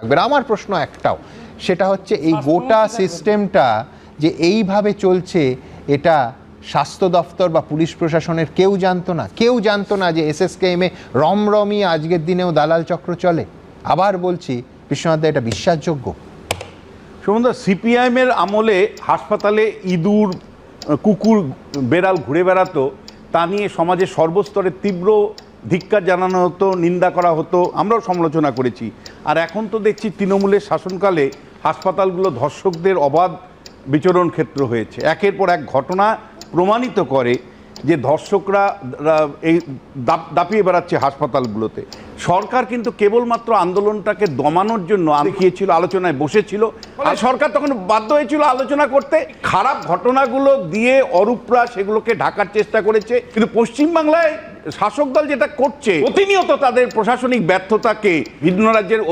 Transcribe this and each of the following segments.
থাকবে। আমার প্রশ্ন একটাও সেটা হচ্ছে এই গোটা সিস্টেমটা যে এইভাবে চলছে এটা স্বাস্থ্য দফতর বা পুলিশ প্রশাসনের কেউ জানতো না। কেউ জানতো না যে এসএসকেএমে রমরমি আজকের দিনেও দালাল চক্র চলে। আবার বলছি বিশ্বনাথ দা, এটা বিশ্বাসযোগ্য? সুমন্দর সিপিআইএমের আমলে হাসপাতালে ইঁদুর কুকুর বেড়াল ঘুরে বেড়াতো তা নিয়ে সমাজের সর্বস্তরে তীব্র ধিক্কার জানানো হতো, নিন্দা করা হতো, আমরাও সমালোচনা করেছি। আর এখন তো দেখছি তৃণমূলের শাসনকালে হাসপাতালগুলো ধর্ষকদের অবাধ বিচরণ ক্ষেত্র হয়েছে। একের পর এক ঘটনা প্রমাণিত করে যে ধর্ষকরা এই দাপ- দাপিয়ে বেড়াচ্ছে হাসপাতালগুলোতে। সরকার কিন্তু কেবলমাত্র আন্দোলনটাকে দমানোর জন্য দেখিয়েছিল আলোচনায় বসেছিল। আর সরকার তখন বাধ্য হয়েছিল আলোচনা করতে। খারাপ ঘটনাগুলো দিয়ে অরূপরা সেগুলোকে ঢাকার চেষ্টা করেছে। কিন্তু পশ্চিমবাংলায় শাসক দল যেটা করছে প্রতিনিয়ত তাদের প্রশাসনিক ব্যর্থতাকে ভিন্ন রাজ্যের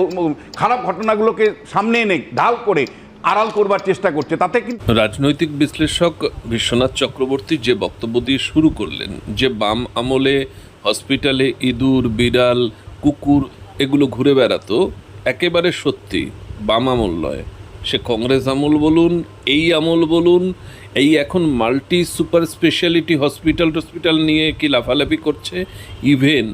খারাপ ঘটনাগুলোকে সামনে এনে ঢাল করে আড়াল করবার চেষ্টা করছে। তাতে কিন্তু রাজনৈতিক বিশ্লেষক বিশ্বনাথ চক্রবর্তী যে বক্তব্য দিয়ে শুরু করলেন যে বাম আমলে হসপিটালে ইঁদুর বিড়াল কুকুর এগুলো ঘুরে বেড়াতো, একেবারে সত্যি, বাম আমল নয়। সে কংগ্রেস আমল বলুন, এই আমল বলুন, এই এখন মাল্টি সুপার স্পেশালিটি হসপিটাল টসপিটাল নিয়ে কি লাফালাফি করছে? ইভেন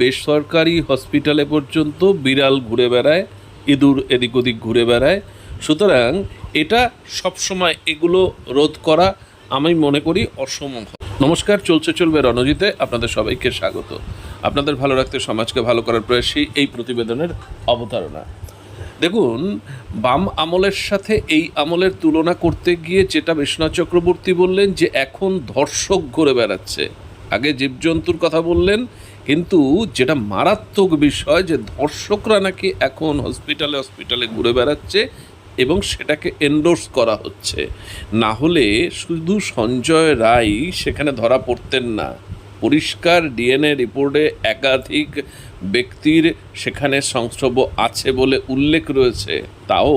বেসরকারি হসপিটালে পর্যন্ত বিড়াল ঘুরে বেড়ায়, ইঁদুর এদিক ওদিক ঘুরে বেড়ায়। সুতরাং এটা সবসময় এগুলো রোধ করা আমি মনে করি অসম্ভব। নমস্কার, চলছে চলবে রণজিতে, আপনাদের সবাইকে স্বাগত। আপনাদের ভালো রাখতে সমাজকে ভালো করার প্রয়াসই এই প্রতিবেদনের অবতারণা। দেখুন, বাম আমলের সাথে এই আমলের তুলনা করতে গিয়ে যেটা বিশ্বনাথ চক্রবর্তী বললেন যে এখন ধর্ষক ঘুরে বেড়াচ্ছে। আগে জীবজন্তুর কথা বললেন, কিন্তু যেটা মারাত্মক বিষয় যে ধর্ষকরা নাকি এখন হসপিটালে হসপিটালে ঘুরে বেড়াচ্ছে এবং সেটাকে এন্ডোর্স করা হচ্ছে। না হলে শুধু সঞ্জয় রায় সেখানে ধরা পড়তেন না। পরিষ্কার ডিএনএ রিপোর্টে একাধিক ব্যক্তির সেখানে সংস্রব আছে বলে উল্লেখ রয়েছে। তাও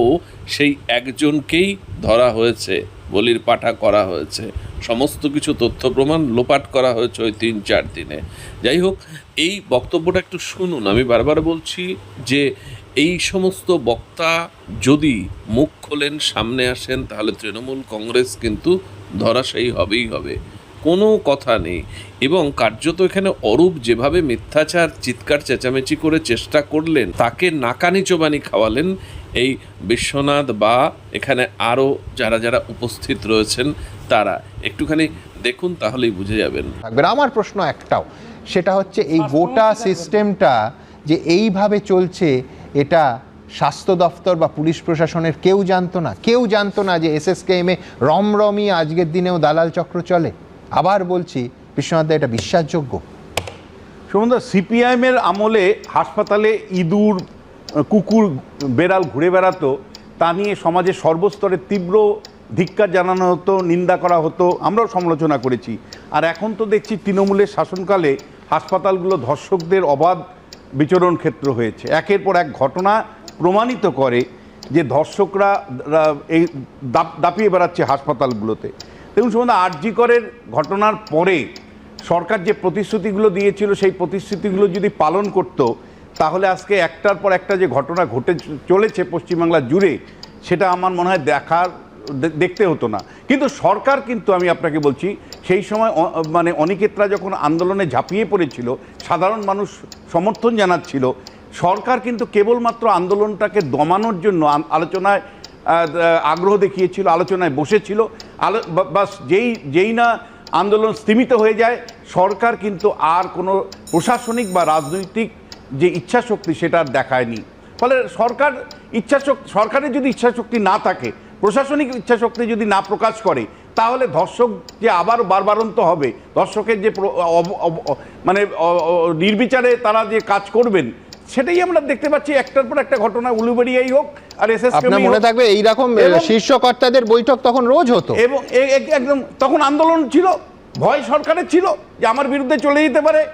সেই একজনকেই ধরা হয়েছে, বলির পাঠা করা হয়েছে। সমস্ত কিছু তথ্য প্রমাণ লোপাট করা হয়েছে ওই তিন চার দিনে। যাই হোক, এই বক্তব্যটা একটু শুনুন। আমি বারবার বলছি যে এই সমস্ত বক্তা যদি মুখ খোলেন, সামনে আসেন, তাহলে তৃণমূল কংগ্রেস কিন্তু ধরাশায়ী হবেই হবে। কোনো কথা নেই। এবং কার্যত এখানে অরূপ যেভাবে মিথ্যাচার চিৎকার চেঁচামেচি করে চেষ্টা করলেন তাকে নাকানি চোবানি খাওয়ালেন এই বিশ্বনাথ বা এখানে আরও যারা যারা উপস্থিত রয়েছেন তারা। একটুখানি দেখুন তাহলেই বুঝে যাবেন। থাকবে আর আমার প্রশ্ন একটাও। সেটা হচ্ছে এই গোটা সিস্টেমটা যে এইভাবে চলছে এটা স্বাস্থ্য দফতর বা পুলিশ প্রশাসনের কেউ জানতো না। কেউ জানতো না যে এস এস এসএসকেএমে রমরমি আজকের দিনেও দালাল চক্র চলে। আবার বলছি বিশ্বনাথ এটা বিশ্বাসযোগ্য? সুমন্দর সিপিআইএমের আমলে হাসপাতালে ইঁদুর, কুকুর, বেড়াল ঘুরে বেড়াতো, তা নিয়ে সমাজের সর্বস্তরে তীব্র ধিক্কার জানানো হতো, নিন্দা করা হতো, আমরাও সমালোচনা করেছি। আর এখন তো দেখছি তৃণমূলের শাসনকালে হাসপাতালগুলো ধর্ষকদের অবাধ বিচরণ ক্ষেত্র হয়েছে। একের পর এক ঘটনা প্রমাণিত করে যে ধর্ষকরা এই দাপ- দাপিয়ে বেড়াচ্ছে হাসপাতালগুলোতে। দেখুন সুমন্দর আরজি করের ঘটনার পরে সরকার যে প্রতিশ্রুতিগুলো দিয়েছিল, সেই প্রতিশ্রুতিগুলো যদি পালন করত, তাহলে আজকে একটার পর একটা যে ঘটনা ঘটে চলেছে পশ্চিমবাংলা জুড়ে, সেটা আমার মনে হয় দেখার দেখতে হতো না। কিন্তু সরকার কিন্তু আমি আপনাকে বলছি, সেই সময় মানে অনিকেতরা যখন আন্দোলনে ঝাঁপিয়ে পড়েছিল, সাধারণ মানুষ সমর্থন জানাচ্ছিল, সরকার কিন্তু কেবলমাত্র আন্দোলনটাকে দমানোর জন্য আলোচনায় আগ্রহ দেখিয়েছিল, আলোচনায় বসেছিল আলো বাস, যেই যেই না আন্দোলন স্তীমিত হয়ে যায়, সরকার কিন্তু আর কোনো প্রশাসনিক বা রাজনৈতিক যে ইচ্ছাশক্তি সেটা আর দেখায়নি। ফলে সরকার ইচ্ছাশক্তি, সরকারের যদি ইচ্ছাশক্তি না থাকে, প্রশাসনিক ইচ্ছাশক্তি যদি না প্রকাশ করে, তাহলে ধর্ষক যে আবার বারবারন্ত হবে, ধর্ষকের যে মানে নির্বিচারে তারা যে কাজ করবেন সেটাই আমরা দেখতে পাচ্ছি। একটার পর একটা ঘটনা উলুবেড়িয়াই হোক আর এস আপনার মনে থাকবে এইরকম এবং- শীর্ষ কর্তাদের বৈঠক তখন রোজ হতো। এবং একদম তখন আন্দোলন ছিল ভয় সরকারের ছিল যে আমার বিরুদ্ধে চলে যেতে পারে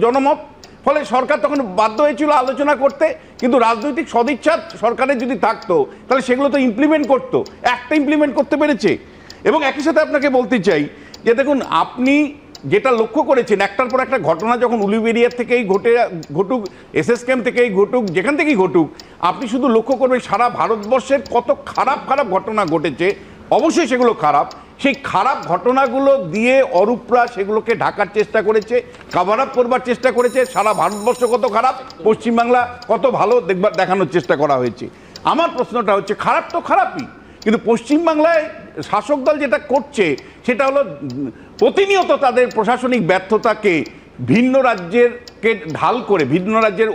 জনমত। ফলে সরকার তখন বাধ্য হয়েছিল আলোচনা করতে কিন্তু রাজনৈতিক সদিচ্ছা সরকারের যদি থাকতো তাহলে সেগুলো তো ইমপ্লিমেন্ট করতো। একটা ইমপ্লিমেন্ট করতে পেরেছে। এবং একই সাথে আপনাকে বলতে চাই যে দেখুন আপনি যেটা লক্ষ্য করেছেন, একটার পর একটা ঘটনা যখন উলুবেরিয়ার থেকেই ঘটে, ঘটুক, এস এস ক্যাম্প থেকেই ঘটুক, যেখান থেকেই ঘটুক, আপনি শুধু লক্ষ্য করবেন সারা ভারতবর্ষের কত খারাপ খারাপ ঘটনা ঘটেছে, অবশ্যই সেগুলো খারাপ। সেই খারাপ ঘটনাগুলো দিয়ে অরূপরা সেগুলোকে ঢাকার চেষ্টা করেছে কাভার আপ করবার চেষ্টা করেছে, সারা ভারতবর্ষ কত খারাপ, পশ্চিমবাংলা কত ভালো দেখবার, দেখানোর চেষ্টা করা হয়েছে। আমার প্রশ্নটা হচ্ছে, খারাপ তো খারাপই কিন্তু পশ্চিমবাংলায় শাসক দল যেটা করছে, সেটা হলো প্রতিনিয়ত তাদের প্রশাসনিক ব্যর্থতাকে ভিন্ন রাজ্যের কে ঢাল করে, ভিন্ন রাজ্যের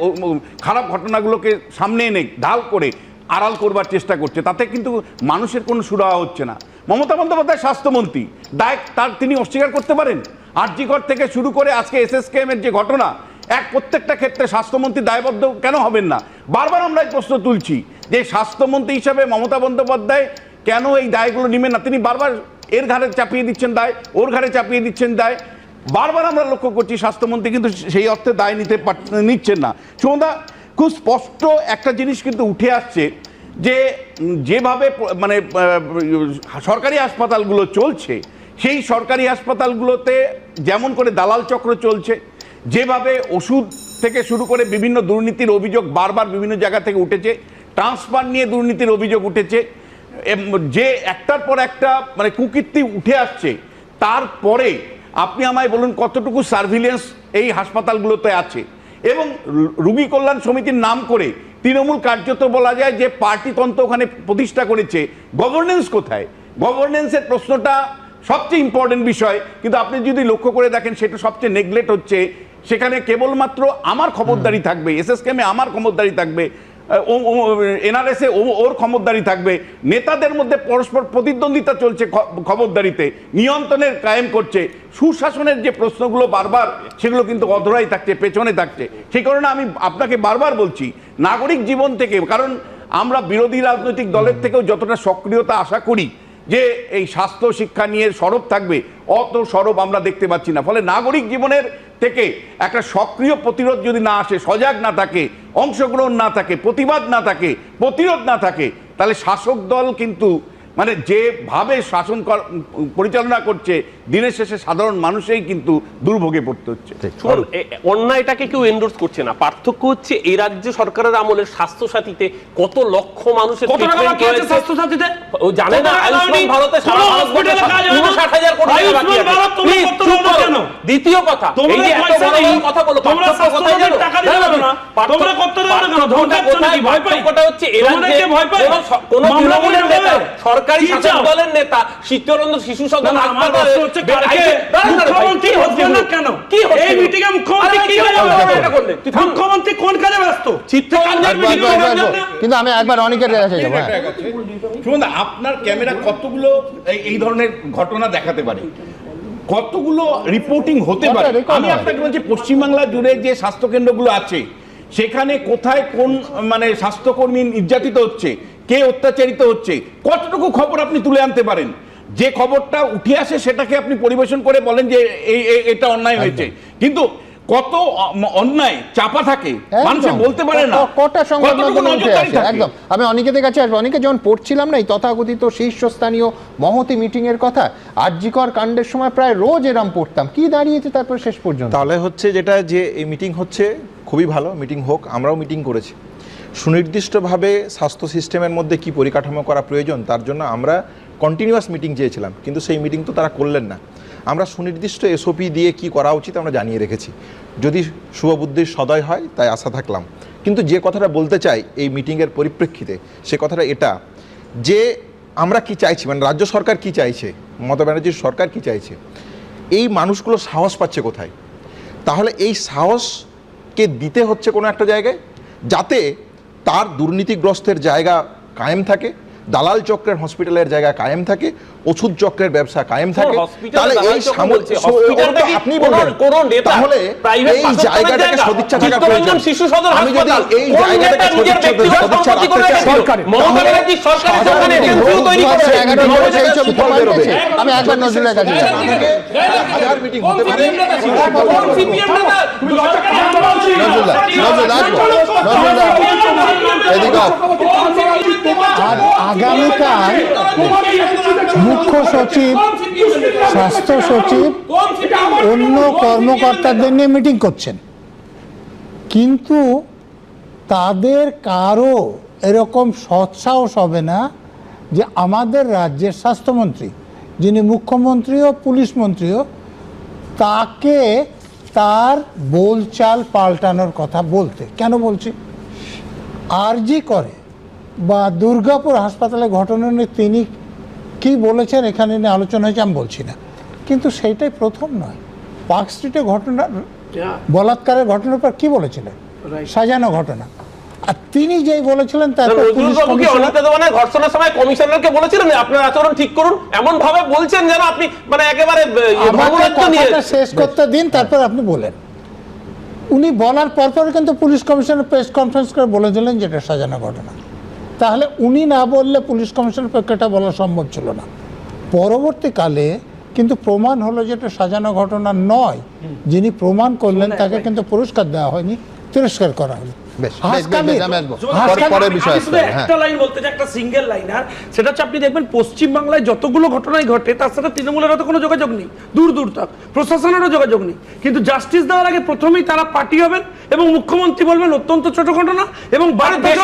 খারাপ ঘটনাগুলোকে সামনে এনে ঢাল করে আড়াল করবার চেষ্টা করছে। তাতে কিন্তু মানুষের কোনো সুরাহা হচ্ছে না। মমতা বন্দ্যোপাধ্যায় স্বাস্থ্যমন্ত্রী, দায় তার তিনি অস্বীকার করতে পারেন? আরজিকর থেকে শুরু করে আজকে এসএসকেএম এর যে ঘটনা, এক প্রত্যেকটা ক্ষেত্রে স্বাস্থ্যমন্ত্রী দায়বদ্ধ কেন হবেন না? বারবার আমরা এই প্রশ্ন তুলছি। যে স্বাস্থ্যমন্ত্রী হিসাবে মমতা বন্দ্যোপাধ্যায় কেন এই দায়গুলো নেবেন না? তিনি বারবার এর ঘাড়ে চাপিয়ে দিচ্ছেন দায়, ওর ঘাড়ে চাপিয়ে দিচ্ছেন দায়। বারবার আমরা লক্ষ্য করছি স্বাস্থ্যমন্ত্রী কিন্তু সেই অর্থে দায় নিতে নিচ্ছেন না। সুমদা খুব স্পষ্ট একটা জিনিস কিন্তু উঠে আসছে যে যেভাবে মানে সরকারি হাসপাতালগুলো চলছে, সেই সরকারি হাসপাতালগুলোতে যেমন করে দালাল চক্র চলছে, যেভাবে ওষুধ থেকে শুরু করে বিভিন্ন দুর্নীতির অভিযোগ বারবার বিভিন্ন জায়গা থেকে উঠেছে ট্রান্সফার নিয়ে দুর্নীতির অভিযোগ উঠেছে। যে একটার পর একটা মানে কুকীর্তি উঠে আসছে তারপরে আপনি আমায় বলুন কতটুকু সার্ভিলেন্স এই হাসপাতালগুলোতে আছে। এবং রুগী কল্যাণ সমিতির নাম করে তৃণমূল কার্যত বলা যায় যে পার্টিতন্ত্র ওখানে প্রতিষ্ঠা করেছে গভর্নেন্স কোথায়? গভর্নেন্সের প্রশ্নটা সবচেয়ে ইম্পর্টেন্ট বিষয় কিন্তু আপনি যদি লক্ষ্য করে দেখেন সেটা সবচেয়ে নেগলেক্ট হচ্ছে। সেখানে কেবলমাত্র আমার খবরদারি থাকবে এসএসকেমে আমার খবরদারি থাকবে এনআরএসে ওর খবরদারি থাকবে। নেতাদের মধ্যে পরস্পর প্রতিদ্বন্দ্বিতা চলছে খবরদারিতে। নিয়ন্ত্রণের কায়েম করছে। সুশাসনের যে প্রশ্নগুলো বারবার, সেগুলো কিন্তু অধরাই থাকছে, পেছনে থাকছে। সেই কারণে আমি আপনাকে বারবার বলছি, নাগরিক জীবন থেকে, কারণ আমরা বিরোধী রাজনৈতিক দলের থেকেও যতটা সক্রিয়তা আশা করি, যে এই স্বাস্থ্য, শিক্ষা নিয়ে সরব থাকবে, অত সরব আমরা দেখতে পাচ্ছি না। ফলে নাগরিক জীবনের থেকে একটা সক্রিয় প্রতিরোধ যদি না আসে, সজাগ না থাকে, অংশগ্রহণ না থাকে, প্রতিবাদ না থাকে, প্রতিরোধ না থাকে, তাহলে শাসক দল কিন্তু মানে যেভাবে শাসন পরিচালনা করছে দিনের শেষে সাধারণ মানুষই কিন্তু দুর্ভোগে পড়তে হচ্ছে অন্যায়টাকে কেউ এন্ডোর্স করছে না পার্থক্য হচ্ছে এই রাজ্য সরকারের আমলের স্বাস্থ্য সাথীতে কত লক্ষ মানুষের কত টাকা আছে স্বাস্থ্য সাথীতে ও জানে না আয়ুষ্মান ভারতে সারা ভারতবর্ষে hospital-এ কাজ হয় না? 59,000 কোটি টাকা বাকি আছে। ভারত তোমরা Please, করতে চুপ পারবে করো। কেন? দ্বিতীয় কথা এই যে এত বড় বড় কথা বলো তোমরা পার্থক্য কোথায় জানো? কেন? ধমকাচ্ছ নাকি? ভয় পাই? পার্থক্যটা হচ্ছে ভয়? কোনো তৃণমূলের নেতা? সরকারি শাসক দলের নেতা চিত্তরঞ্জন শিশু সদন হাসপাতালে মুখ্যমন্ত্রী হচ্ছে না কেন? কি এই মুখ্যমন্ত্রী কি। মুখ্যমন্ত্রী কোন কাজে ব্যস্ত। কিন্তু আমি একবার অনেকের কাছে যাব শুনুন আপনার ক্যামেরা কতগুলো এই- ধরনের ঘটনা দেখাতে পারে? কতগুলো রিপোর্টিং হতে পারে? আমি আপনাকে বলছি পশ্চিমবাংলা জুড়ে যে স্বাস্থ্য কেন্দ্রগুলো আছে সেখানে কোথায় কোন মানে স্বাস্থ্যকর্মী নির্যাতিত হচ্ছে কে অত্যাচারিত হচ্ছে? কতটুকু খবর আপনি তুলে আনতে পারেন? যে খবরটা উঠে আসে সেটাকে আপনি পরিবেশন করে বলেন যে এই এটা অন্যায় হয়েছে। কিন্তু কত অন্যায় চাপা থাকে মানুষে বলতে পারে না। কটা সংবাদ? একদম। আমি অনেকেদের কাছে আসব। অনেকে যখন পড়ছিলাম না এই তথাকথিত শীর্ষস্থানীয় মহতি মিটিং এর কথা আরজিকর কাণ্ডের সময় প্রায় রোজ এরম পড়তাম। কি দাঁড়িয়েছে তারপর শেষ পর্যন্ত? তাহলে হচ্ছে যেটা যে এই মিটিং হচ্ছে খুবই ভালো। মিটিং হোক আমরাও মিটিং করেছি। সুনির্দিষ্টভাবে স্বাস্থ্য সিস্টেমের মধ্যে কি পরিকাঠামো করা প্রয়োজন, তার জন্য আমরা কন্টিনিউয়াস মিটিং চেয়েছিলাম, কিন্তু সেই মিটিং তো তারা করলেন না। আমরা সুনির্দিষ্ট এসওপি দিয়ে কি করা উচিত আমরা জানিয়ে রেখেছি। যদি শুভবুদ্ধির সদয় হয়, তাই আশা থাকলাম। কিন্তু যে কথাটা বলতে চাই এই মিটিংয়ের পরিপ্রেক্ষিতে, সে কথাটা এটা। যে আমরা কি চাইছি মানে রাজ্য সরকার কি চাইছে, মমতা ব্যানার্জির সরকার কি চাইছে, এই মানুষগুলো সাহস পাচ্ছে কোথায়? তাহলে এই সাহসকে দিতে হচ্ছে কোনো একটা জায়গায়? যাতে তার দুর্নীতিগ্রস্তের জায়গা কায়েম থাকে দালাল চক্রের হসপিটালের জায়গা কায়েম থাকে ওষুধ চক্রের ব্যবসা কায়েম থাকে। তাহলে এই আপনি বলবেন তাহলে এই জায়গাটাকে সদিচ্ছা থাকা প্রয়োজন। শিশু সদন আমি যদি এই জায়গাটাকে সদিচ্ছা সদিচ্ছা রাখতে চাই? মমতা ব্যানার্জি সরকারের লোক তৈরি করেছে। আমি একবার নজরুলের কাছে যাব হাজার মিটিং হতে পারে। এদিকে আগামীকাল মুখ্য সচিব, স্বাস্থ্য সচিব, অন্য কর্মকর্তাদের নিয়ে মিটিং করছেন। কিন্তু তাদের কারও এরকম সৎসাহস হবে না যে আমাদের রাজ্যের স্বাস্থ্যমন্ত্রী, যিনি মুখ্যমন্ত্রীও, পুলিশ মন্ত্রীও, তাকে তার বোলচাল পাল্টানোর কথা বলতে। কেন বলছি? আরজি করে বা দুর্গাপুর হাসপাতালে ঘটনা নিয়ে তিনি কি বলেছেন এখানে নিয়ে আলোচনা হয়েছে আমি বলছি না। কিন্তু সেইটাই প্রথম নয়। পার্ক স্ট্রিটে ঘটনা বলাৎকারের ঘটনার পর কি বলেছিলেন? সাজানো ঘটনা। আর তিনি যেই বলেছিলেন তারপর পুলিশ কমিশনার অনিতা সময় কমিশনারকে বলেছিলেন আপনার আচরণ ঠিক করুন এমন ভাবে বলছেন যেন আপনি মানে একেবারে শেষ করতে দিন তারপর আপনি বলেন। উনি বলার পরপর কিন্তু পুলিশ কমিশনার প্রেস কনফারেন্স করে বলে দিলেন যে এটা সাজানো ঘটনা। তাহলে উনি না বললে পুলিশ কমিশনের পক্ষে এটা বলা সম্ভব ছিল না। পরবর্তীকালে কিন্তু প্রমাণ হলো যে এটা সাজানো ঘটনা নয়। যিনি প্রমাণ করলেন তাকে কিন্তু পুরস্কার দেওয়া হয়নি তিরস্কার করা হলো। বেশ, বেশ, বেশ, হাসকালি বেশ, আমি আসব। হাসকালি- পরের বিষয় আমি শুধু আসতে হবে। একটা লাইন বলতে চাই একটা সিঙ্গেল লাইন আর সেটা হচ্ছে আপনি দেখবেন পশ্চিমবাংলায় যতগুলো ঘটনাই ঘটে তার সাথে তৃণমূলের তো কোনো যোগাযোগ নেই। দূর দূর তক। প্রশাসনেরও যোগাযোগ নেই। কিন্তু জাস্টিস দেওয়ার আগে প্রথমেই তারা পার্টি হবেন এবং মুখ্যমন্ত্রী বলবেন অত্যন্ত ছোট ঘটনা এবং প্রধানমন্ত্রী